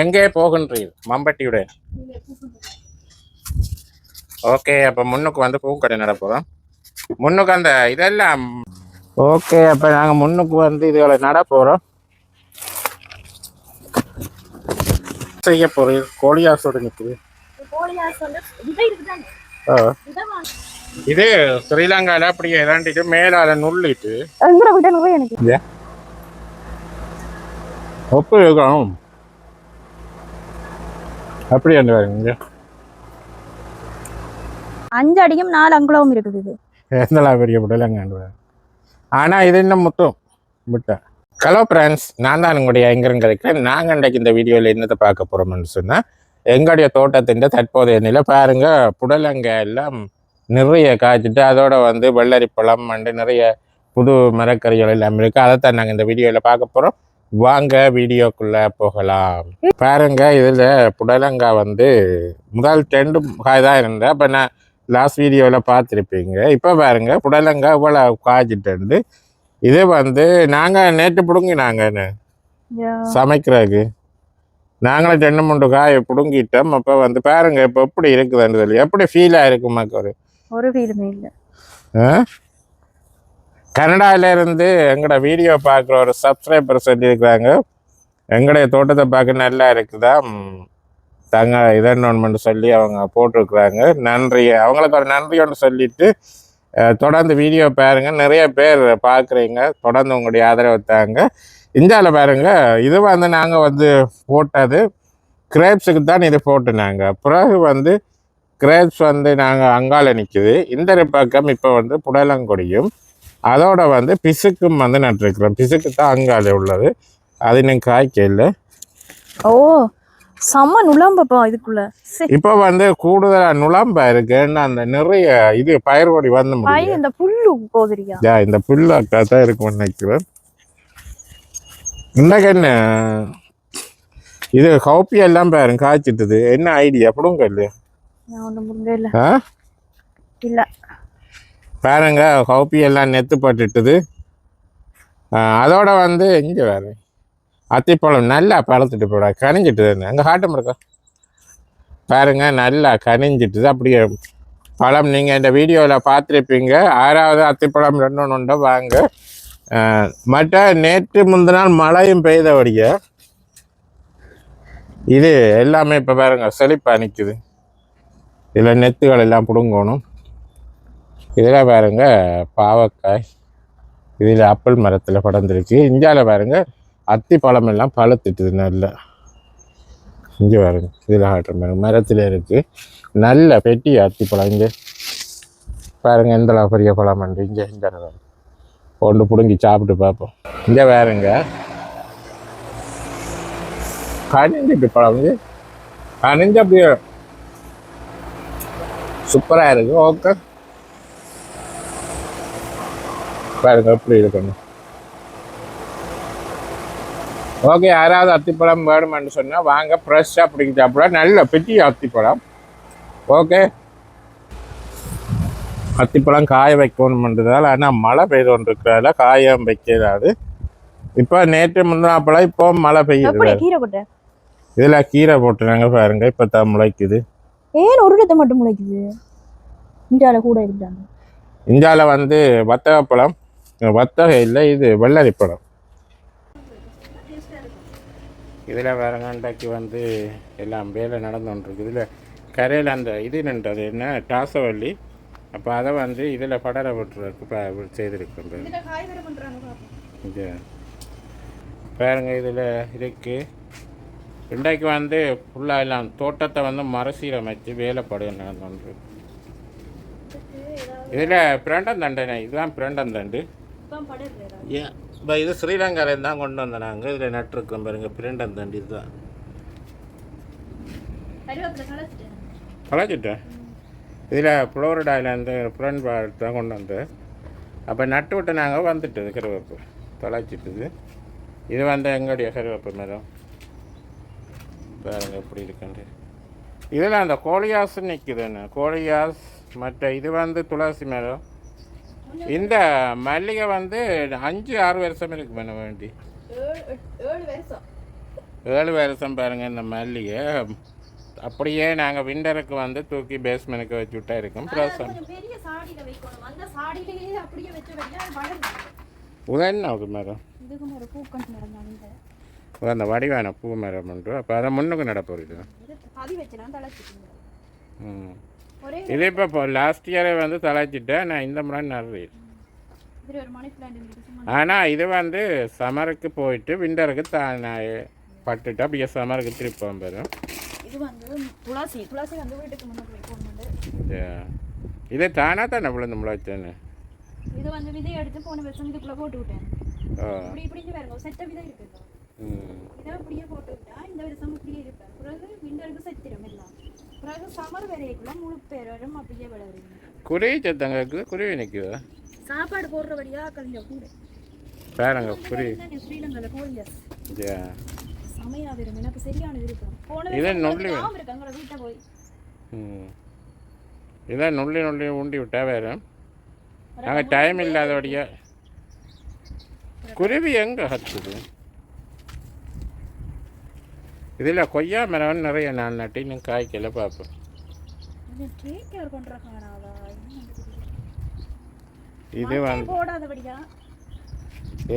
எங்கே போகின்றீர்? மம்பட்டியுடன். ஓகே அப்போ முன்னுக்கு வந்து பூக்கடை நட போகிறோம் முன்னுக்கு அந்த இதெல்லாம். ஓகே அப்போ நாங்கள் முன்னுக்கு வந்து இதுகளை நட போகிறோம் செய்ய போகிறீர் கோழியாசோடு நிற்குது இது ஸ்ரீலங்காவில் அப்படியே இதாண்டிட்டு மேலால நுள்ளிட்டு. ஒப்பு இருக்கணும் அப்படி பாருங்க அஞ்சு அடியும் நாலு அங்குலவும் இருக்குது இது. எந்தளா பெரிய விடலைங்க ஆனால் இது இன்னும் முட்டும் முட்டை. ஹலோ ஃப்ரெண்ட்ஸ் நான் தான் உங்களுடைய எங்கரும் கிடைக்கிறேன் நாங்கள் இன்றைக்கு இந்த வீடியோவில் என்னத்தை பார்க்க போகிறோம்னு சொன்னால் எங்களுடைய தோட்டத்தின் தற்போதைய நிலை பாருங்க. புடலங்காய் எல்லாம் நிறைய காய்ச்சிட்டு அதோட வந்து வெள்ளரி பழம் அண்டு நிறைய புது மரக்கறிகள் எல்லாம் இருக்குது அதைத்தான் நாங்கள் இந்த வீடியோவில் பார்க்க போகிறோம் வாங்க வீடியோக்குள்ளே போகலாம். பாருங்க இதில் புடலங்காய் வந்து முதல் டெண்டு காய் தான் இருந்தேன் அப்போ நான் லாஸ்ட் வீடியோவில் பார்த்துருப்பீங்க. இப்போ பாருங்க புடலங்காய் இவ்வளோ காய்ச்சிட்டு இது வந்து நாங்கள் நேற்று பிடுங்கினாங்க சமைக்கிறதுக்கு. நாங்களும் தென்னை முண்டு காயை பிடுங்கிட்டோம். அப்போ வந்து பாருங்க இப்போ எப்படி இருக்குதுன்னு சொல்லி எப்படி ஃபீலாக இருக்கும் மக்கள் ஒரு? ஒரு ஃபீலுமே இல்ல. கனடாவிலேருந்து எங்களோட வீடியோ பார்க்குற ஒரு சப்ஸ்கிரைபர் சொல்லியிருக்கிறாங்க. எங்களுடைய தோட்டத்தை பார்க்க நல்லா இருக்குதா? தாங்க இதன்னு சொல்லி அவங்க போட்டிருக்கிறாங்க. நன்றி. அவங்களுக்கு ஒரு நன்றி ஒன்று சொல்லிவிட்டு தொடர்ந்து வீடியோ பாருங்க. நிறைய பேர் பார்க்குறீங்க. தொடர்ந்து உங்களுடைய ஆதரவு தாங்க. இந்தியாவில் பாருங்க இது வந்து நாங்கள் வந்து போட்டது கிரேப்ஸுக்கு தான் இது போட்டு நாங்கள் பிறகு வந்து கிரேப்ஸ் வந்து நாங்கள் அங்கால நிற்கிது இந்த பக்கம் இப்போ வந்து புடலங்கொடியும் அதோட வந்து பிசுக்கும் வந்து நட்டிருக்கிறோம் பிசுக்கு தான் அங்கால உள்ளது. அது இன்னும் காய்க்கல ஓ செம்ம நுழம்பப்பா இதுக்குள்ள. இப்போ வந்து கூடுதலாக நுழம்பா இருக்குன்னு அந்த நிறைய இது பயிர்கொடி வந்து பை முடியும் இந்த புல்லு போதிரியா? யா, இந்த புல்லாக்கா தான் இருக்கும்னு நினைக்கிறேன். இன்னைக்கு என்ன? இது கவுப்பி எல்லாம் பாருங்க காய்ச்சிட்டுது. என்ன ஐடியா அப்படிங்க இல்லையா? இல்ல. இல்ல. பாருங்க கவுப்பி எல்லாம் நெத்து பட்டுட்டுது அதோட வந்து இங்கே வேறு அத்திப்பழம் நல்லா பழத்துட்டு போட கனிஞ்சிட்டு அங்கே காட்டம் இருக்கா பாருங்க நல்லா கனிஞ்சிட்டுது. அப்படியே பழம் நீங்கள் இந்த வீடியோவில் பார்த்துருப்பீங்க. ஆறாவது அத்திப்பழம் ரெண்டு ஒன்று வாங்க. மற்ற நேற்று முந்தின நாள் மழையும் பெய்தபடிய இது எல்லாமே இப்போ பாருங்க செழிப்பாக நிற்குது இதில் நெத்துகள் எல்லாம் பிடுங்கணும். இதில் பாருங்க பாவக்காய் இதில் ஆப்பிள் மரத்தில் படர்ந்துருக்கு. இந்தியாவில் பாருங்க அத்தி பழம் எல்லாம் பழுத்துட்டுது நல்ல. இங்கே பாருங்க இதில் ஆட்டுற பாருங்க மரத்தில் இருக்குது நல்ல பெட்டி அத்தி பழம் இங்கே. பாருங்க எந்த பெரிய பழம் பண்ணுறது இங்கே இங்கே. கொண்டு ஒன்று பிடுங்கி சாப்பிட்டு பார்ப்போம். இங்கே பாருங்க கனிஞ்சிட்டு பழம் இது கனிஞ்ச அப்படியே சூப்பராக இருக்குது ஓகே. பாருங்க எப்படி இருக்கணும் ஓகே யாராவது அத்திப்பழம் வேணுமென்னு சொன்னால் வாங்க ஃப்ரெஷ்ஷாக பிடிக்க சாப்பிட நல்ல பெரிய அத்திப்பழம். ஓகே. அத்திப்பழம் காய வைக்கணுமென்றதால் ஆனால் மழை பெய்து கொண்டிருக்கிறதால காயம் வைக்கிறாது இப்போ நேற்று முன்னாப்பழம் இப்போ மழை பெய்யுது இதில் கீரை போட்டுனாங்க பாருங்க இப்போ தான் முளைக்குது. ஏன் ஒரு இடத்தை மட்டும் முளைக்குது? இந்தியால கூட இருந்தாங்க இந்தியாவில் வந்து வத்தகப்பழம் வத்தகை இல்லை இது வெள்ளரி பழம் இதில் வேறங்காண்டாக்கி வந்து எல்லாம் வேலை நடந்துகிட்ருக்கு இதில் கரையில் அந்த இது நின்றது என்ன? டாசவள்ளி. அப்போ அதை வந்து இதில் படர விட்டுருக்கு செய்திருக்கோம் பாருங்க. இது பாருங்க இதில் இருக்குது இன்றைக்கு வந்து ஃபுல்லாக எல்லாம் தோட்டத்தை வந்து மறுசீரமைச்சு வேலைப்பாடு நடந்துருக்கு இதில் பிரண்டம் தண்டனை. இதுதான் பிரண்டம் தண்டு. ஏன்? இப்போ இது ஸ்ரீலங்காலேருந்து தான் கொண்டு வந்தோம் நாங்கள் இதில் நட்டுருக்கோம் பாருங்க பிரண்டம் தண்டு இதுதான். பழச்சிட்டேன் இதில் ஃப்ளோரிடாவிலேருந்து ஃப்ரெண்ட் தான் கொண்டு வந்தேன். அப்போ நட்டு விட்டு நாங்கள் வந்துட்டது கருவேப்பு. தொலைச்சிட்டுது. இது வந்து எங்களுடைய கருவேப்பு மரம். பாருங்க எப்படி இருக்குன்ட்டு இதில் அந்த கோழியாஸ் நிற்குதுன்னு கோழியாஸ் மற்ற இது வந்து துளசி மரம். இந்த மல்லிகை வந்து அஞ்சு ஆறு வருஷம் இருக்கு பண்ண வேண்டி. ஏழு வருஷம். பாருங்க இந்த மல்லிகை. அப்படியே நாங்கள் விண்டருக்கு வந்து தூக்கி பேஸ்மெண்ட்டுக்கு வச்சு விட்டா இருக்கும். பெரிய சாடியில வைக்கணும். அந்த வடிவான பூ மரம் அப்போ அதை முன்னுக்கு தளச்சிட்டு ம். இது இப்போ லாஸ்ட் இயரே வந்து தழைச்சிட்டேன் நான் இந்த முறை சும்மா ஆனால் இது வந்து சம்மருக்கு போயிட்டு விண்டருக்கு தான் நான் பட்டுட்டு அப்படியே சம்மருக்கு திருப்பம் பெறும் இது தானா தானே விழுந்து முளைச்சேன்னு இது வந்து விதை எடுத்து போன வருஷம் இதுக்குள்ள போட்டு விட்டேன். இப்படி இப்படி பாருங்க செத்த விதை இருக்கு. இதை அப்படியே போட்டு விட்டா இந்த வருஷம் இப்படியே இருப்பேன் பிறகு விண்டருக்கு செத்திரும் எல்லாம். பிறகு சமர் வரைக்குள்ள முழு பேரும் அப்படியே விளையாடுங்க குருவி சத்தங்க குருவி நிற்குதா சாப்பாடு போடுறபடியா கல்ல கூட. பாருங்க குருவி ஸ்ரீலங்கால. சமையா வரும் எனக்கு சரியான விருப்பம் போன இது நொல்லி. வீட்டை போய். ம். இதான் நுள்ளி நுள்ளி ஊண்டி விட்டா வேறு. நாங்கள் டைம் இல்லாதபடியா குருவி எங்கே கத்துது? இதில் கொய்யா மரம் நிறைய நான் நட்டி இன்னும் காய்க்கல பார்ப்பேன் இது வந்து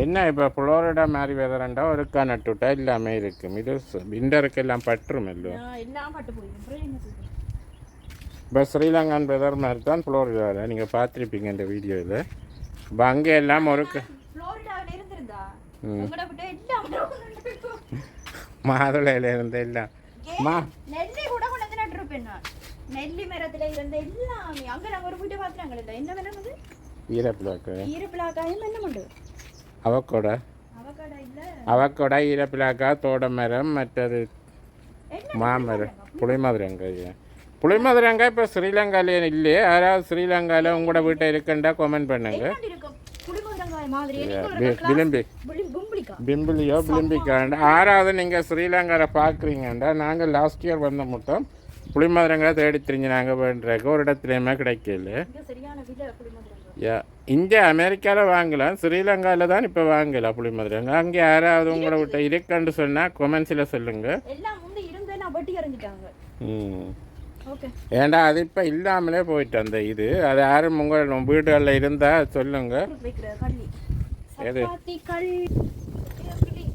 என்ன இப்போ புளோரிடா மாதிரி வெதரண்டா ஒருக்கா நட்டுவிட்டா எல்லாமே இருக்கும் இது விண்டருக்கு எல்லாம் பற்றும் இல்லை இப்போ ஸ்ரீலங்கான் வெதர் மாதிரி தான் புளோரிடாவில் நீங்கள் பார்த்துருப்பீங்க இந்த வீடியோவில். இப்போ அங்கே எல்லாம் ஒருக்க மாதுளையில் இருந்த எல்லாம் மா நெல்லி கூட கொண்டு நட்டுருப்பேன் நான் நெல்லி மரத்துல இருந்த எல்லாமே அங்க நாங்க ஒரு வீட்டை பார்த்துனாங்க இல்ல என்ன மரம் அது ஈரப்பிளாக்காயும் என்ன மண்டு அவக்கோட இல்ல அவக்கோட ஈரப்பிளாக்கா தோட மரம் மற்றது மாமரம் புளிமதுரங்காய் புளிமதுரங்காய் இப்போ ஸ்ரீலங்காலே இல்லையே யாராவது ஸ்ரீலங்காவில் உங்களோட வீட்டை இருக்குண்டா கமெண்ட் பண்ணுங்க விளிம்பி பும்பிளிக்கா பிம்பிளியோ பிளிம்பிக்காண்டா ஆறாவது நீங்கள் ஸ்ரீலங்காவில் பார்க்குறீங்கண்டா. நாங்கள் லாஸ்ட் இயர் வந்த மட்டும் புளிமதுரங்காய் தேடி திரிஞ்சு நாங்கள் பண்ணுறக்கு ஒரு இடத்துலையுமே கிடைக்கல. யா இங்கே அமெரிக்காவில் வாங்கலாம் ஸ்ரீலங்காவில் தான் இப்போ வாங்கலாம் புளிமதுரங்க. அங்கே யாராவது உங்களோட விட்ட இருக்குன்னு சொன்னால் கொமெண்ட்ஸில் சொல்லுங்கள் ம். ஏண்டா அது இப்போ இல்லாமலே போயிட்டு அந்த இது. அது யாரும் உங்கள் வீடுகளில் இருந்தால் சொல்லுங்க. வைக்கிற கள்ளி எது? சப்பாத்தி களி பேர் தான் இவருக்கு பேர்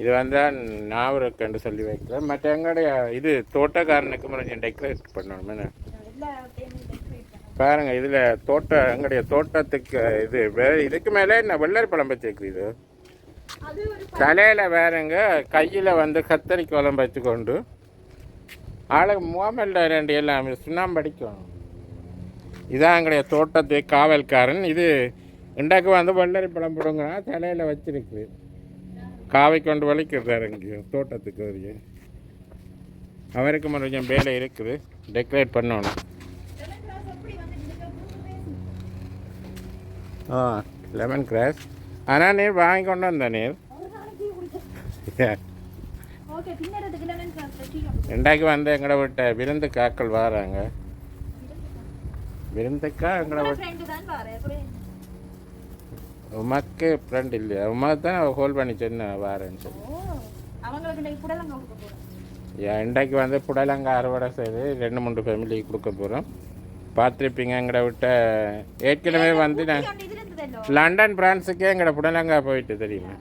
இது வந்து நாவருக்குன்னு சொல்லி வைக்கிறேன். மற்ற எங்களுடைய இது தோட்டக்காரனுக்கு கொஞ்சம் டெக்கரேட் பண்ணணும். பாருங்க இதில் தோட்டம் எங்களுடைய தோட்டத்துக்கு இது இதுக்கு மேலே என்ன வெள்ளரி பழம் வச்சுருக்கு இது? அது ஒரு தலையில் வேறங்க கையில் வந்து கத்தரி குழம்பு வச்சுக்கொண்டு ஆளுக்கு முகமல்ல ரெண்டு எல்லாம் சுண்ணாம்பு அடிக்கும் இதான் எங்களுடைய தோட்டத்து காவல்காரன். இது இண்டாக்கு வந்து வெள்ளரி பழம் போடுங்கன்னா தலையில் வச்சிருக்கு காவை கொண்டு வலிக்கிறாரு இங்கே தோட்டத்துக்கு வரையும் அவருக்கு கொஞ்சம் வேலை இருக்குது. டெக்கரேட் பண்ணணும். ஆ லெமன் கிராஸ் ஆனால் நீர் வாங்கி கொண்டு வந்த நீர். ரெண்டாக்கி வந்து எங்களை விட்ட விருந்து காக்கள் வராங்க. விருந்துக்கா எங்களை விட்டு ஃப்ரெண்டு தான் பாரு அப்புறம் உமக்கு ஃப்ரெண்ட் இல்லையா? உமா தான் ஹோல் பண்ணி சொன்ன வாரேன்னு சொல்லி. புடலங்க ஏன் இன்றைக்கு வந்து புடலங்காய் அறுவடை செய்து ரெண்டு மூணு ஃபேமிலிக்கு கொடுக்க போகிறோம் பார்த்துருப்பீங்க எங்களை விட்ட ஏற்கனவே வந்து நான் லண்டன் பிரான்ஸுக்கே எங்களை புடலங்காய் போயிட்டு தெரியுமா?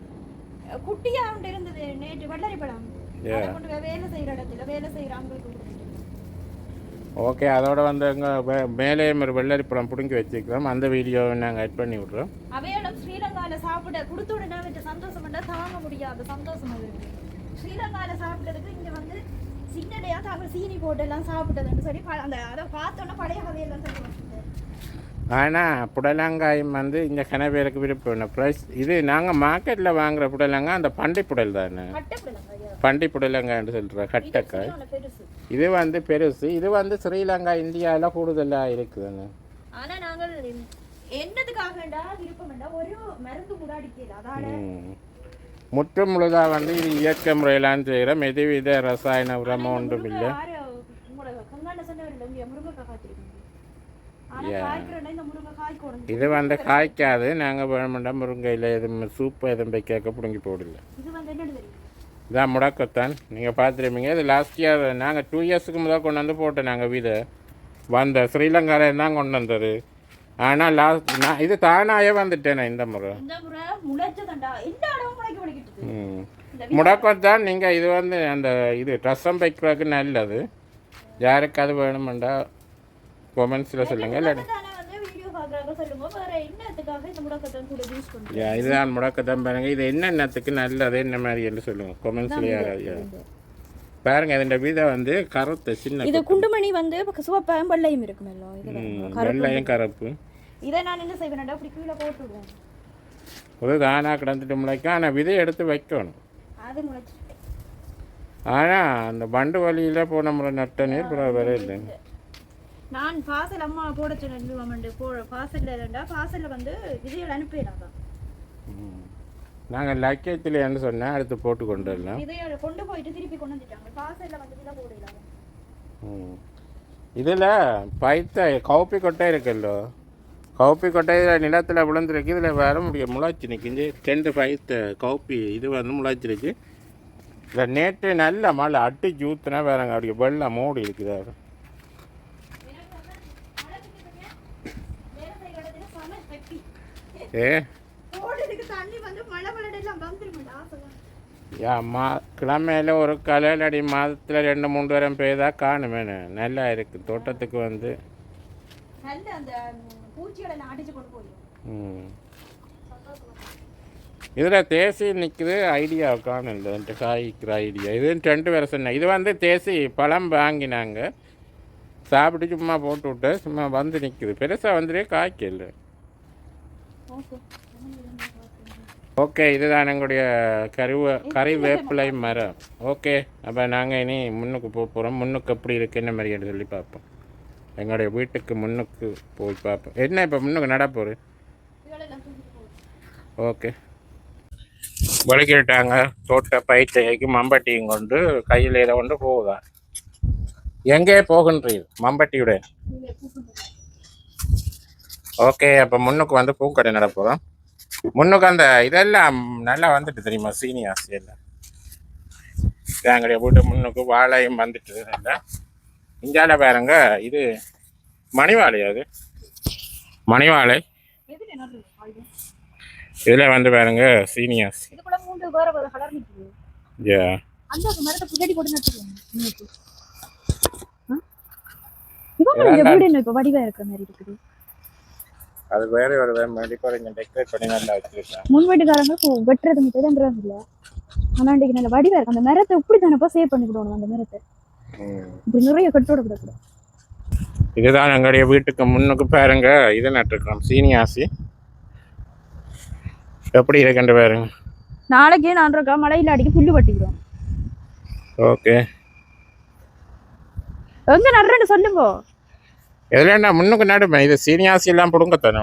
குட்டியா இருந்தது நேற்று வெள்ளரி பழம். Yeah. அதை கொண்டு போய் வேலை செய்யற இடத்துல வேலை கொடுத்துட்டு ஓகே அதோட வந்து எங்கள் மேலேயும் ஒரு வெள்ளரி பழம் பிடுங்கி வச்சுக்கிறோம் அந்த வீடியோவை நாங்கள் ஆட் பண்ணி விட்றோம். அவையோட ஸ்ரீலங்கால சாப்பிட கொடுத்து உடனே வச்ச சந்தோஷம் பண்ணா தாங்க முடியாத சந்தோஷம் அது. ஸ்ரீலங்கால சாப்பிட்டதுக்கு இங்க வந்து சின்னடையா தாங்க சீனி போட்டு எல்லாம் சாப்பிட்டதுன்னு சொல்லி அந்த அதை பார்த்தோன்னே பழைய கதையெல்லாம் சொல்லி. ஆனால் புடலங்காயும் வந்து இந்த கன பேருக்கு விருப்பம் இல்லை. ப்ரைஸ் இது நாங்கள் மார்க்கெட்டில் வாங்குற புடலங்காய் அந்த பண்டி புடல் தானே? பண்டி புடலங்காய்னு சொல்கிற இது கட்டைக்காய். இது வந்து பெருசு. இது வந்து ஸ்ரீலங்கா இந்தியாவில் கூடுதலாக இருக்குதுன்னு ஆனா நாங்கள் என்னதுக்காகண்டா ஒரு மருந்து அதால. முற்று முழுதாக வந்து இது இயற்கை முறையிலான்னு செய்கிறோம் எதுவித ரசாயன உரமும் ஒன்றும் இல்லை. இது வந்து காய்க்காது. நாங்கள் வேணுமெண்டா முருங்கையில் எதுவும் சூப்பு எதுவும் வைக்க பிடுங்கி போடல இதான் முடக்கத்தான். நீங்கள் பார்த்துருப்பீங்க இது லாஸ்ட் இயர் நாங்கள் டூ இயர்ஸுக்கு முதல் கொண்டு வந்து போட்டோம் நாங்கள் வீடு. வந்த ஸ்ரீலங்காவில் தான் கொண்டு வந்தது. ஆனால் லாஸ்ட் நான் இது தானாயே வந்துட்டேனே இந்த முறை. முடக்கத்தான் நீங்கள் இது வந்து அந்த இது ரசம் வைக்கிறதுக்கு நல்லது. யாருக்கு அது வேணுமெண்டா? கொமெண்ட்ஸில் சொல்லுங்கள் இல்லை பார்க்குறாங்க சொல்லுங்க வேற என்னத்துக்காக இந்த முடக்கத்தான் கூட யூஸ் பண்ணுறோம் யா, இதுதான் முடக்கத்தான் பாருங்க. இது என்னென்னத்துக்கு நல்லது என்ன மாதிரி என்று சொல்லுங்கள் கொமெண்ட்ஸில் யாராவது. பாருங்க இதோட விதை வந்து கருத்து சின்ன இது குண்டுமணி வந்து சிவப்பம் வெள்ளையும் இருக்கும் எல்லாம். வெள்ளையும் கருப்பு. இதை நான் என்ன செய்வேன்டா அப்படி கீழே போட்டு விடுவேன் ஒரு தானாக கிடந்துட்டு முளைக்கும். ஆனால் விதை எடுத்து வைக்கணும். அது முளைச்சு ஆனால் அந்த பண்டு வழியில் போன முறை நட்ட நீர் பிறகு வர இல்லை நான் பாசல் அம்மா போட சொன்னேன் போ பாசல்ல இல்லைண்டா பாசல்ல வந்து விதைகள் அனுப்பிடுறாங்க நாங்கள் லக்கேஜில் என்ன சொன்னேன் அடுத்து போட்டு கொண்டு வரலாம் விதையோட கொண்டு போயிட்டு திருப்பி கொண்டு வந்துட்டாங்க. பாசல்ல வந்து விதை போடலாம் இதில் பைத்த கவுப்பி கொட்டை இருக்குல்லோ. கவுப்பி கொட்டை இதில் நிலத்தில் விழுந்துருக்கு. இதில் வர முடியும் முளைச்சி நிற்கிது ரெண்டு பைத்த கவுப்பி இது வந்து முளைச்சிருக்கு. இதில் நேற்று நல்ல மழை அடிச்சு ஊற்றுனா வேறங்க அப்படி வெள்ளம் மூடி இருக்குது அது. ஏ போடுறதுக்கு தண்ணி வந்து மழை மழை வந்துருமாடா ஆசை யா மா கிழமையில ஒரு கலையில் அடி மாதத்தில் ரெண்டு மூணு வாரம் பெய்தா காணுமேனு. நல்லா இருக்குது தோட்டத்துக்கு வந்து. இதில் தேசி நிற்குது ஐடியா காணல இந்த காய்க்கிற ஐடியா. இது ரெண்டு சொன்னேன் இது வந்து தேசி பழம் வாங்கினாங்க. சாப்பிட்டு சும்மா போட்டு விட்டு சும்மா வந்து நிற்குது பெருசாக வந்துட்டே காய்க்கல. ஓகே இதுதான் எங்களுடைய கருவ கறிவேப்பிலை மரம். ஓகே அப்போ நாங்கள் இனி முன்னுக்கு போக போகிறோம் முன்னுக்கு எப்படி இருக்குது என்ன மாதிரி சொல்லி பார்ப்போம். எங்களுடைய வீட்டுக்கு முன்னுக்கு போய் பார்ப்போம். என்ன இப்போ முன்னுக்கு நடப்போரு போகுது? ஓகே. வலிக்கிட்டாங்க தோட்ட பயிற்சிக்கு மம்பட்டியும் கொண்டு கையில் இதை கொண்டு போகுதா? எங்கே போகின்றீர்? மம்பட்டியுடன். ஓகே அப்போ முன்னுக்கு வந்து பூக்கடை நட போகிறோம் முன்னுக்கு அந்த இதெல்லாம் நல்லா வந்துட்டு தெரியுமா? சீனியாஸ் எல்லாம். எங்களுடைய வீட்டு முன்னுக்கு வாழையும் வந்துட்டு இல்லை இந்தியால பாருங்க இது மணிவாழை அது. மணிவாழை? இதில் வந்து பாருங்க சீனியாஸ். ஏ போட்டு வடிவா இருக்கிற மாதிரி இருக்குது. அது வேற ஒரு மாதிரி கொஞ்சம் டெக்கரேட் பண்ணி நல்லா வச்சிருக்கேன். முன் வீட்டுக்காரங்க வெட்டுறது மிட்டதுன்றது இல்ல. ஆனா இன்னைக்கு நல்ல வடிவா இருக்கு. அந்த மரத்தை இப்படி தானப்பா சேவ் பண்ணி விடணும் அந்த மரத்தை. இப்படி நிறைய கட்டோட விடக்கூடாது இதுதான் எங்களுடைய வீட்டுக்கு முன்னுக்கு பாருங்க. இது நட்டுருக்கோம் சீனியாசி. எப்படி இருக்குன்னு பாருங்க நாளைக்கு நான் இருக்கா? மழையில அடிக்க புல்லு பட்டிக்கிறோம் ஓகே. எங்க நடுறேன்னு சொல்லுங்க. என்ன முன்னுக்கு நடுப்பேன் இது சீனியாசி எல்லாம் பிடுங்கத்தானே?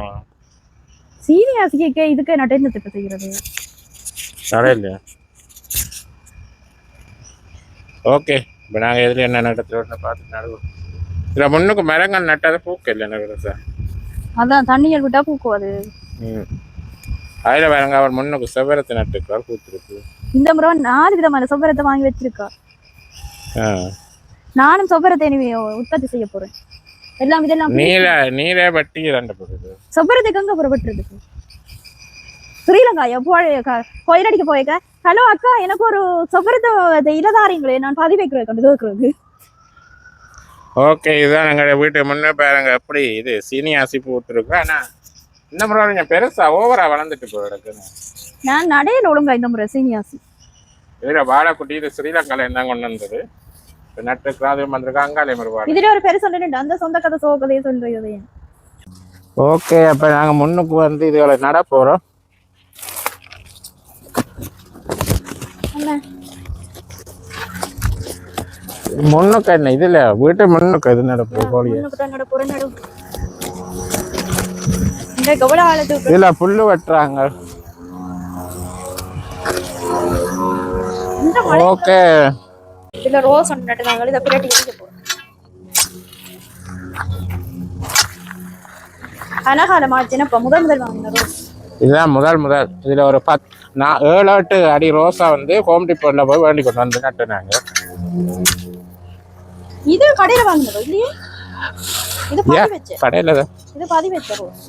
சீனியாசிக்கு இதுக்கு நட்டு என்ன திட்டம் செய்யறது? நடையில ஓகே இப்போ நாங்கள் எதில் என்ன நடத்துல பார்த்து நடுவோம் இதில் முன்னுக்கு மரங்கள் நட்டாத பூக்க இல்லை நடுவில் சார்? அதான் தண்ணியல் விட்டா பூக்கும் அது. ம். அதில் பாருங்க அவர் முன்னுக்கு செவ்வரத்தை நட்டுருக்கார் பூத்துருக்கு. இந்த முறை நாலு விதமான சொப்பரத்தை வாங்கி வச்சிருக்கா ஆ. நானும் சொப்பரத்தை இனி உற்பத்தி செய்ய போறேன். எல்லாம் இதெல்லாம் நீல நீரே வட்டி ரெண்டு போகுது சொப்பரத்துக்கு எங்க புறப்பட்டுருக்கு? ஸ்ரீலங்கா எப்போ கோயில் அடிக்க போயிருக்க ஹலோ அக்கா எனக்கு ஒரு சொப்பரத்தை இலதாரீங்களே நான் பதிவு வைக்கிறேன் கண்டு ஓகே இதுதான் எங்கள் வீட்டு முன்னே பாருங்க எப்படி இது சீனியாசி பூத்துருக்கு. ஆனால் இந்த முறை கொஞ்சம் பெருசா ஓவரா வளர்ந்துட்டு போய் கிடக்குன்னு நான் நடையில ஒழுங்கா இந்த முறை சீனியாசி இதில் வாழைக்குட்டி இது ஸ்ரீலங்கால என்ன கொண்டு வந்தது? இப்போ நட்டுருக்கு அது வாழை இதுல ஒரு பெருசு சொல்லிட்டு அந்த சொந்த கதை சோக கதையை சொல்றது ஓகே அப்போ நாங்கள் முன்னுக்கு வந்து இதுகளை நட போகிறோம் முன்னுக்கு என்ன இதில் வீட்டு முன்னுக்கு இது நடப்பு கோழியை? இதில் புல்லு வெட்டுறாங்க. ஓகே. இதுல ரோஸ் ஒன்று நட்டுனாங்க இதை பிரட்டி எடுக்க போறேன் அனகால மாச்சினப்ப முதல் முதல் வாங்கின ரோஸ். இதுதான் முதல் முதல். இதில் ஒரு பத் நான் ஏழு எட்டு அடி ரோஸா வந்து ஹோம் டிப்போட்டில் போய் வேண்டி கொண்டு வந்து நட்டுனாங்க. இது கடையில வாங்கினதோ இல்லையே? பாதி கடையில் தான். இது பாதி வச்ச ரோஸ்.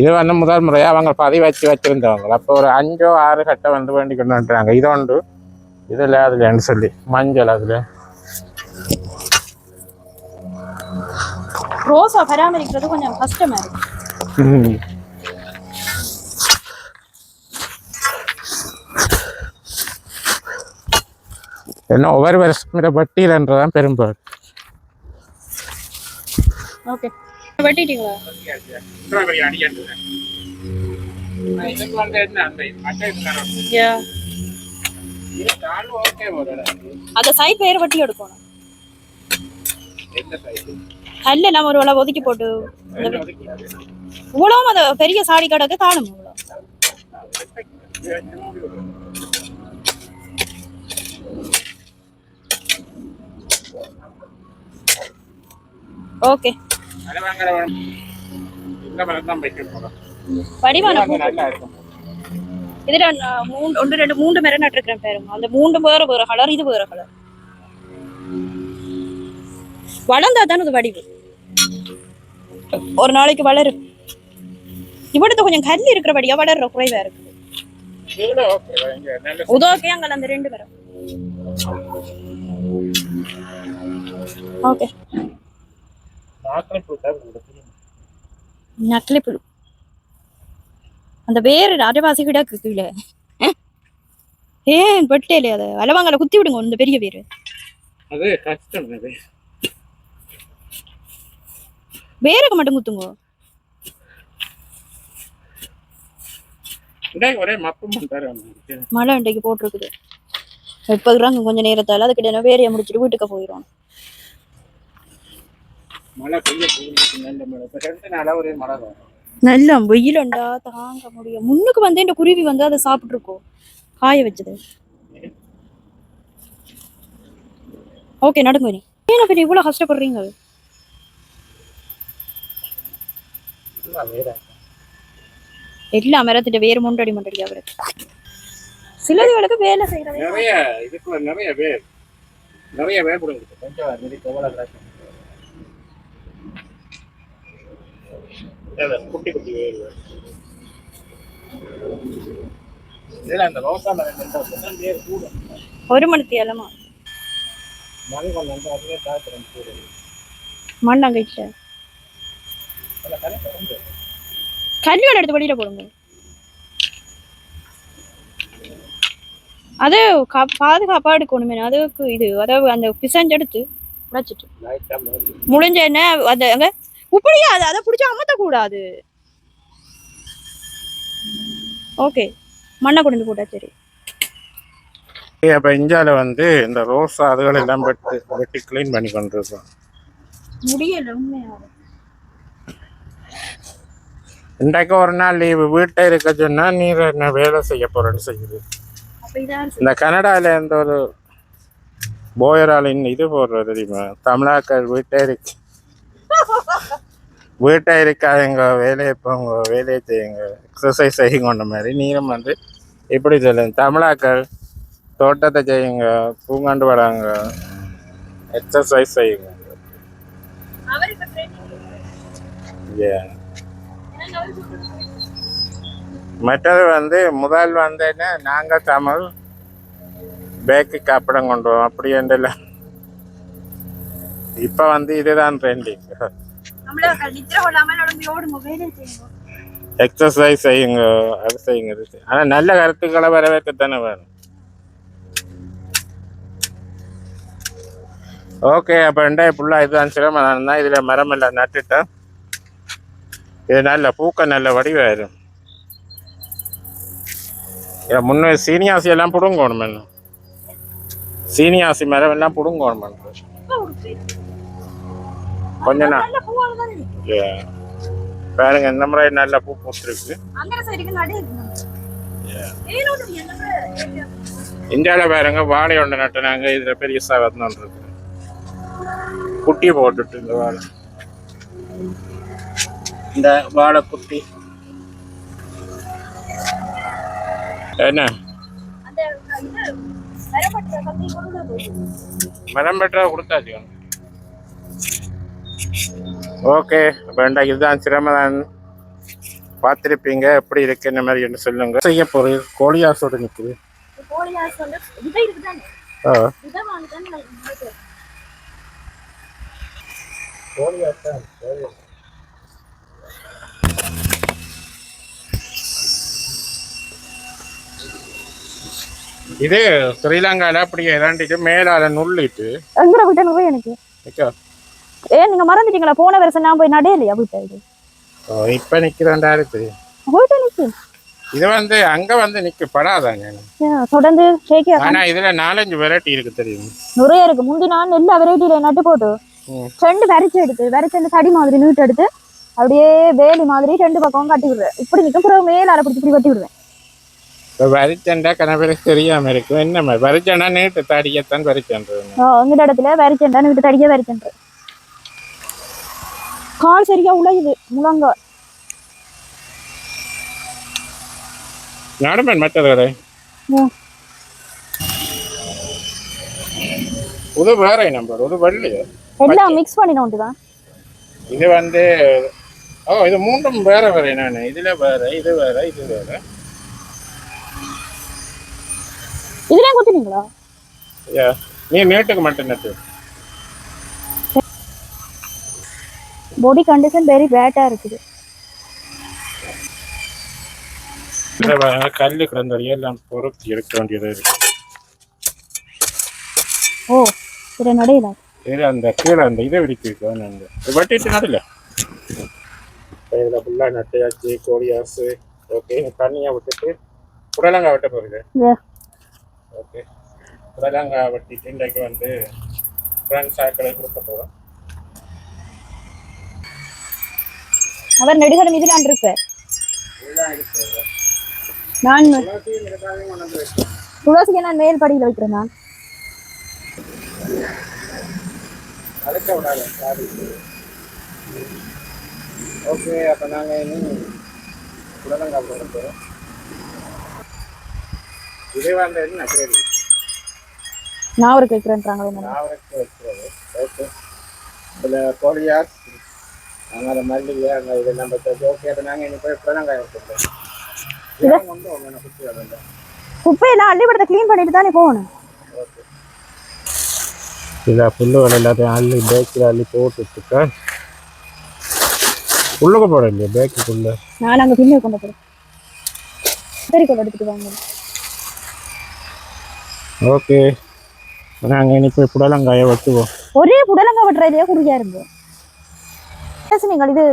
இது வந்து முதல் முறையாக அவங்க பதிவு வச்சு வச்சுருந்தவங்க. அப்போ ஒரு அஞ்சோ ஆறு கட்டை வந்து வேண்டி கொண்டு வந்துட்டாங்க. இது உண்டு இதில் அதுலன்னு சொல்லி? மஞ்சள் அதில். ரோஸா பராமரிக்கிறது கொஞ்சம் கஷ்டமா இருக்கு. என்ன ஒவ்வொரு வருஷம் வட்டியிலன்றதான் பெரும்பாடு. ஓகே வெட்டிட்டீங்களா? யா அந்த சைட் பேர் வட்டி எடுக்கணும். கல்ல நம்ம ஒரு வேளை ஒதுக்கி போட்டு இவ்வளவும் அது பெரிய சாடி கடைக்கு காணும். ஓகே வடிவான ഇതിൽ മൂന്ന് ഒന്ന് രണ്ട് മൂന്ന് മരം നട്ടിരിക്കുന്ന പേരും அந்த மூன்று வேறு வேறு கலர் இது வேறு கலர் வளர்ந்தா தான் அது வடிவு. ஒரு நாளைக்கு வளரும். இவ்வளவு கொஞ்சம் கல் இருக்கிறபடியா வளர்ற குறைவா இருக்கு. உதோக்கே அங்க அந்த ரெண்டு பேரும் ஓகே நக்கலி புழு அந்த வேறு ராஜபாசி கிடக்கு கீழே. ஏன் வெட்டேலே அதை? அலவாங்கல குத்தி விடுங்க இந்த பெரிய வேறு. அது கஷ்டம் அது. வேருக்கு மட்டும் குத்துங்க. ஒரே மழை இன்றைக்கு போட்டிருக்குது. எப்போதுறாங்க கொஞ்ச நேரத்தால அதுக்கிட்ட வேறையை முடிச்சுட்டு வீட்டுக்கு போயிடும் மழை பெய்ய நல்ல மழை இப்போ ரெண்டு நாளாக ஒரே மழை தான் நல்ல வெயிலுண்டா தாங்க முடியும் முன்னுக்கு வந்து இந்த குருவி வந்து அதை சாப்பிட்ருக்கோம் காய வச்சது. ஓகே நடுங்க நீ ஏன் பின் இவ்வளோ கஷ்டப்படுறீங்க? எல்லா மரத்திட்ட வேறு முண்டடி முண்டடி அவருக்கு. சிலதுகளுக்கு வேலை செய்யறவே நிறைய இதுக்குள்ள நிறைய பேர் நிறைய பேர் கொடுங்க கொஞ்சம் நெருக்கி எவ்வளோ கிடக்கும் இல்ல, குட்டி குட்டி. இதுல அந்த ரோசா கூட. ஒரு மணிக்கு ஏலமா மணி கொஞ்சம் அதுவே காய்ச்சிடும் கூட. மண் அங்க இல்ல அதில் கணக்கு வந்து கல்வியோட எடுத்து வெளியில போடுங்க. அது பாதுகாப்பா எடுக்கணுமே. அதுக்கு இது அதாவது அந்த பிசைஞ்சு எடுத்து உடைச்சிட்டு. முடிஞ்ச என்ன அந்த அங்க இப்படியா அது அதை பிடிச்சி அமர்த்த கூடாது ஓகே மண்ணை கொண்டு போட்டா சரி. அப்போ இந்தியாவில் வந்து இந்த ரோஸ் அதுகள் எல்லாம் வெட்டி வெட்டி க்ளீன் பண்ணி கொண்டு இருக்கோம் முடியல இன்றைக்கு ஒரு நாள் லீவு வீட்டை இருக்க சொன்னா நீ என்ன வேலை செய்ய போறேன்னு செய்யுது. இந்த கனடால இந்த ஒரு போயரால் இன்னும் இது போடுறது தெரியுமா? தமிழாக்கள் வீட்டை இருக்கு வீட்டை இருக்காதுங்க வேலையை போங்க வேலையை செய்யுங்க. எக்ஸசைஸ் செய்யுங்கன்ற மாதிரி நீரும் வந்து இப்படி சொல்லுங்க. தமிழாக்கள் தோட்டத்தை செய்யுங்க பூங்காண்டு வராங்க எக்ஸசைஸ் செய்யுங்க. மற்றது வந்து முதல் வந்தேன்னா நாங்கள் தமிழ் பேக்கு காப்பிடம் கொண்டு அப்படி என்றல இப்போ வந்து இதுதான் ட்ரெண்டிங் எக்ஸசைஸ் செய்யுங்க அது செய்யுங்க. ஆனா நல்ல கருத்துக்களை வரவேற்கத்தானே வேணும் ஓகே அப்போ ரெண்டாய் ஃபுல்லாக இதுதான் சிரமம் தான் இதில் மரம் எல்லாம் நட்டுட்டேன் இது நல்ல பூக்க நல்ல வடிவாயிரும் முன்னே சீனியாசி எல்லாம் பிடுங்கணும் சீனியாசி மரம் எல்லாம் பிடுங்கணும் கொஞ்ச நாள். பாருங்க இந்த முறை நல்ல பூ பூத்துருக்கு. இந்தியாவில் பாருங்க வாழை ஒன்று நட்டுனாங்க. இதில் பெரிய சாதனம் இருக்கு. குட்டி போட்டுட்டு இந்த வாழை. இந்த வாழை குட்டி. என்ன? மரம் பெற்றா கொடுத்தாச்சு. ஓகே வேண்டாம் இதுதான் சிரமதான். பார்த்துருப்பீங்க எப்படி இருக்கு இந்த மாதிரி என்ன சொல்லுங்க. செய்ய போறது கோழியாசோடு நிற்குது இது ஸ்ரீலங்கால அப்படியே இதாண்டிட்டு மேலால நுள்ளிட்டு. எங்கிற விட்டு எனக்கு. ஏன் நீங்க மறந்துட்டீங்களா? போன வருஷம் நான் போய் நடையிலையா இது ஓ, இப்ப நிக்கிறேன்டா இருக்கு வீட்டை நிக்கு. இது வந்து அங்க வந்து நிக்க படாதாங்க தொடர்ந்து ஷேக்கியா ஆனா இதுல நாலஞ்சு வெரைட்டி இருக்கு தெரியும்? நிறைய இருக்கு. முந்தி நான் எல்லா வெரைட்டியில நட்டு போட்டு. ரெண்டு வரைச்சு எடுத்து வரைச்சு எடுத்து தடி மாதிரி நீட்டு எடுத்து அப்படியே வேலி மாதிரி ரெண்டு பக்கம் கட்டி விடுவேன். இப்படி நிற்கும் பிறகு மேலால பிடிச்சி இப்படி கட்டி விடுவேன். இப்போ வரிச்சண்டா கணவருக்கு தெரியாம இருக்கும் என்ன வரிச்சண்டா நீட்டு தாடியத்தான் வரிச்சன்றது. இந்த இடத்துல வரைச்சண்டா நீட்டு தடிக்க வரைச்சன்ற கால் சரியா உழையுது முழங்கால் நாடுமன் மற்றது கடை. உது வேற நம்பர் உது வெள்ளி. எல்லாம் மிக்ஸ் பண்ணினோண்டு தான். இது வந்து ஓ இது மூன்றும் வேற வேற நான் இதுல வேற இது வேற இது வேற. இதுலயும் குத்துனீங்களா? நீ நீட்டுக்கு மட்டும் நட்டு. பாடி கண்டிஷன் வெரி பேட்டா இருக்குது. கல்லு கிடந்தறிய எல்லாம் பொறுத்து எடுக்க வேண்டியது இருக்கு. ஓ நடையில இதுல அந்த கீழே அந்த இதை வெடிக்க அந்த. வெட்டிட்டு நடுல. இதில் ஃபுல்லாக நட்டையாச்சு கோழியாசு ஓகே தண்ணியை விட்டுட்டு புடலங்காய் வெட்ட போகுது. ஓகே புடலங்காய் வெட்டிட்டு இன்றைக்கு வந்து ஃப்ரெண்ட்ஸ் ஆக்களை கொடுக்க போகிறோம் அவர் நெடுகரம் இதுல இருப்பார் நான் துளசிக்கு நான் மேல் படியில் வைக்கிறேன் நான் அழைக்க விடாது ஓகே அப்போ நாங்கள் இன்னும் புடலங்காய் போட போகிறோம் இதே வந்து சரி நான் அவருக்கு வைக்கிறேன்றாங்களே மேடம் நாவரத்து வைக்கிறது ஓகே இதில் கோழியாஸ் நாங்கள் அதை மல்லிகை அங்கே இது நம்ம ஓகே நாங்கள் இனி போய் புடலங்காய் வச்சுருக்கோம் இடம் வந்து உங்களை குத்தி வரல குப்பையெல்லாம் அள்ளி படத்தை க்ளீன் பண்ணிட்டு தானே போகணும்? இதில் புல்லுகள் எல்லாத்தையும் அள்ளி பேக்கில் அள்ளி போட்டுட்டு உள்ளுக்கு போட இல்லையா பேக்குக்குள்ளே நான் அங்க பின்ன கொண்டு போறேன். சரி கொண்டு எடுத்துட்டு வாங்க. ஓகே நாங்கள் இனி போய் புடலங்காயை வச்சுவோம் ஒரே புடலங்க வெட்டுறதுலயே குறியா இருந்தோம் நீங்கள் இது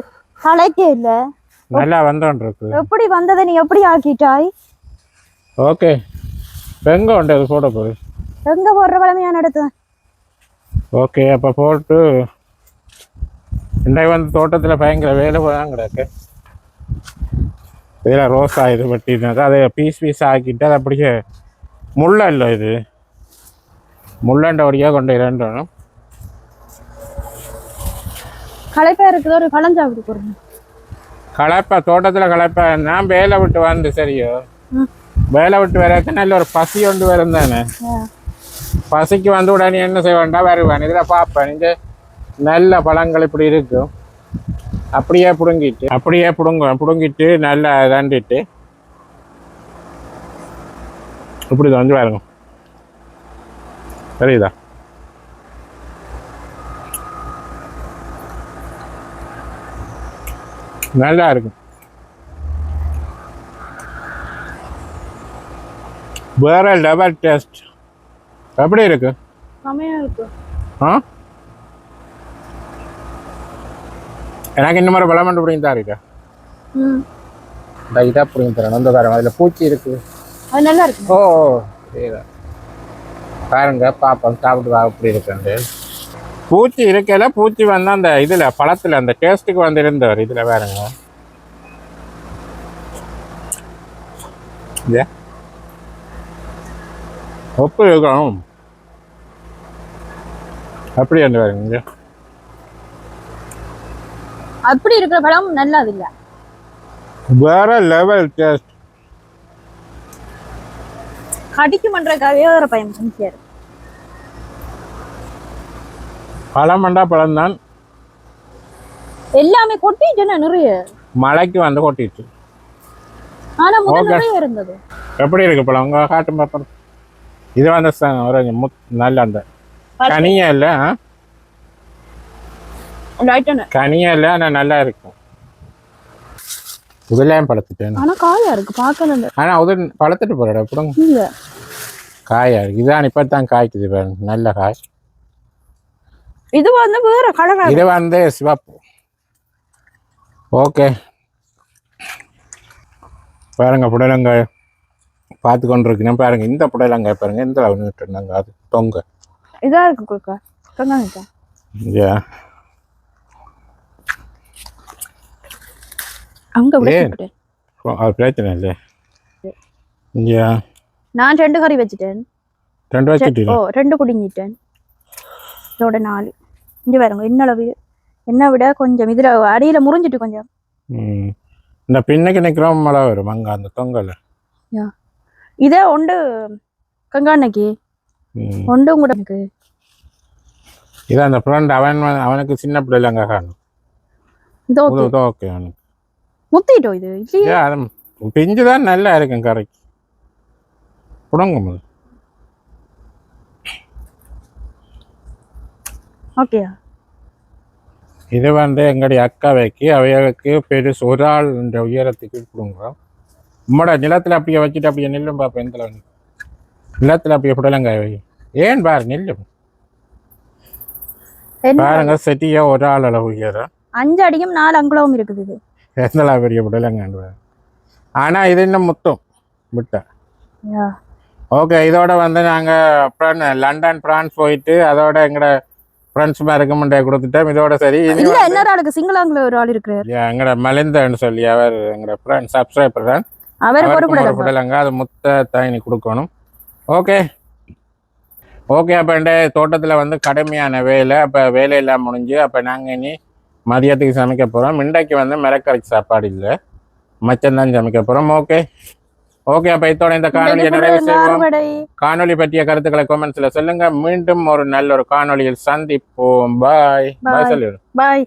கலைக்கே இல்ல. நல்லா வந்தோன்றிருக்கு எப்படி வந்ததை நீ எப்படி ஆக்கிட்டாய்? ஓகே. வெங்க உண்டு அது போட போகுது எங்க போடுற பழமையான இடத்து ஓகே அப்போ போட்டு இன்றைக்கு வந்து தோட்டத்தில் பயங்கர வேலை தான் கிடக்கு. இதில் ரோஸா இது வெட்டினாக்கா அதை பீஸ் பீஸ் ஆக்கிட்டு அதை அப்படியே முள்ள இல்லை இது. முள்ளண்ட வழியாக கொண்டு இரண்டணும் களைப்பா இருக்குது ஒரு களஞ்சாவிட்டு போடுங்க கலப்பை தோட்டத்தில் கலப்பை நான் வேலை விட்டு வந்து சரியோ. வேலை விட்டு வரக்கு நல்ல ஒரு பசி கொண்டு வரும் தானே? பசிக்கு வந்து உடனே என்ன செய்ய வேண்டாம் வருவேன். இதில் பார்ப்பேன். இங்கே நல்ல பழங்கள் இப்படி இருக்கும் அப்படியே பிடுங்கிட்டு அப்படியே பிடுங்குவேன் பிடுங்கிட்டு நல்லா தண்டிட்டு. இப்படி வந்து பாருங்க சரிதா? நல்லா இருக்கும் வேற லெவல் டேஸ்ட் எப்படி இருக்கு? ஆ? எனக்கு இந்த மாதிரி பழம் பிடிக்கும் தான் இருக்கா இந்த இதாக பிடிக்கும் தரணும். இந்த பாருங்க அதில் பூச்சி இருக்கு. அது நல்லா இருக்கு. ஓ சரிதான் பாருங்க பாப்போம் சாப்பிட்டு வா அப்படி இருக்குண்டு பூச்சி இருக்கல பூச்சி வந்து அந்த இதில் பழத்தில் அந்த டேஸ்ட்டுக்கு வந்து இருந்தவர் இதில் இதே. உப்பு இருக்கணும் அப்படி வந்து பாருங்க. அப்படி இருக்கிற பழம் நல்லா இல்ல வேற லெவல் டேஸ்ட் கடிக்குமன்றக்காகவே ஒரு பையன் செஞ்சாரு பழமண்டா பழம்தான் எல்லாமே கொட்டிட்டுன்னு நிறைய? மழைக்கு வந்து கொட்டிடுச்சு ஆனா முதல் Okay. நிறைய இருந்தது. எப்படி இருக்கு பழம்? உங்க காட்டு பார்ப்போம் இது வந்து ஒரு முத் நல்ல அந்த கனியா இல்லை கனியா இல்லை ஆனால் நல்லா இருக்கும். இதுலயும் பழுத்துட்டேன் ஆனா காயா இருக்கு பார்க்கல ஆனால் அது பழுத்துட்டு போறடா இல்ல. காயா இருக்கு. இதான் இப்போ தான் காய்க்குது பாருங்க நல்ல காய். இது வந்து வேற கலரா இது வந்து சிவப்பு. ஓகே பாருங்க புடலங்காய் பார்த்து கொண்டு இருக்கணும் பாருங்க இந்த புடலங்காய் பாருங்க. இந்த வந்துட்டு இருந்தாங்க. அது தொங்க. இதா இருக்கு. அங்க அது பிரச்சனை இல்லை. இங்கே. நான் ரெண்டு கறி வச்சுட்டேன். ரெண்டு ஓ ரெண்டு குடிங்கிட்டேன் இதோட நாலு. இங்க பாருங்க என்ன அளவு என்ன விட கொஞ்சம் இதுல அடியில முறிஞ்சிட்டு கொஞ்சம். இந்த பின்னுக்கு நிற்கிறோம் மழை வரும். அங்கே அந்த தொங்கல். இதே ஒன்று கங்காண்ணைக்கு. ஒன்று கூட எனக்கு இது அந்த ஃப்ரெண்ட் அவன் அவனுக்கு சின்ன புடலங்காய் காணும். இது ஓகே. அவனுக்கு. முத்திட்டோம் இது? இல்லையே. பிஞ்சு தான் நல்லா இருக்கும் கரைக்கு. புடங்க ஓகேயா இது வந்து எங்களுடைய அக்காவைக்கு அவைகளுக்கு பெருசு ஒரு ஆள் என்ற உயரத்துக்கு கொடுங்குறோம் உம்மோட நிலத்தில் அப்படியே வச்சுட்டு அப்படியே நெல்லும் பார்ப்பேன் எந்த நிலத்தில் அப்படியே புடலங்காய் வை. ஏன் பாரு நெல்லும்? பாருங்க செட்டியா ஒரு ஆள் அளவு உயரம். அஞ்சு அடியும் நாலு அங்குலவும் இருக்குது இது. எந்தளவு பெரிய புடலங்காண்டு ஆனால் இது இன்னும் முத்தும் விட்ட. ஓகே இதோட வந்து நாங்கள் லண்டன் பிரான்ஸ் போயிட்டு அதோட எங்களோட ஃப்ரெண்ட்ஸ் மேருக்கு முண்டை கொடுத்துட்டோம் இதோட சரி இல்ல இன்னொரு ஆளுக்கு சிங்களாங்கில ஒரு ஆள் இருக்கிறார். எங்களோட மலிந்தன்னு சொல்லி அவர் எங்களோட ஃப்ரெண்ட் சப்ஸ்கிரைபர் தான். அவருக்கு ஒரு அவருக்கும் ஒரு புடலங்க புடலங்க அது முத்த தயனி கொடுக்கணும். ஓகே ஓகே அப்போ இந்த தோட்டத்தில் வந்து கடுமையான வேலை அப்போ வேலையெல்லாம் முடிஞ்சு அப்போ நாங்கள் இனி மதியத்துக்கு சமைக்க போகிறோம் இன்றைக்கு வந்து மிளக்கரைச்சி சாப்பாடு இல்லை. மச்சம்தான் சமைக்க போகிறோம் ஓகே ஓகே அப்போ இதோட இந்த காணொலியை நிறைவு செய்வோம். காணொளி பற்றிய கருத்துக்களை கமெண்ட்ஸில் சொல்லுங்க. மீண்டும் ஒரு நல்ல ஒரு காணொளியில் சந்திப்போம். பாய் பாய் Bye. சொல்லிடு பாய்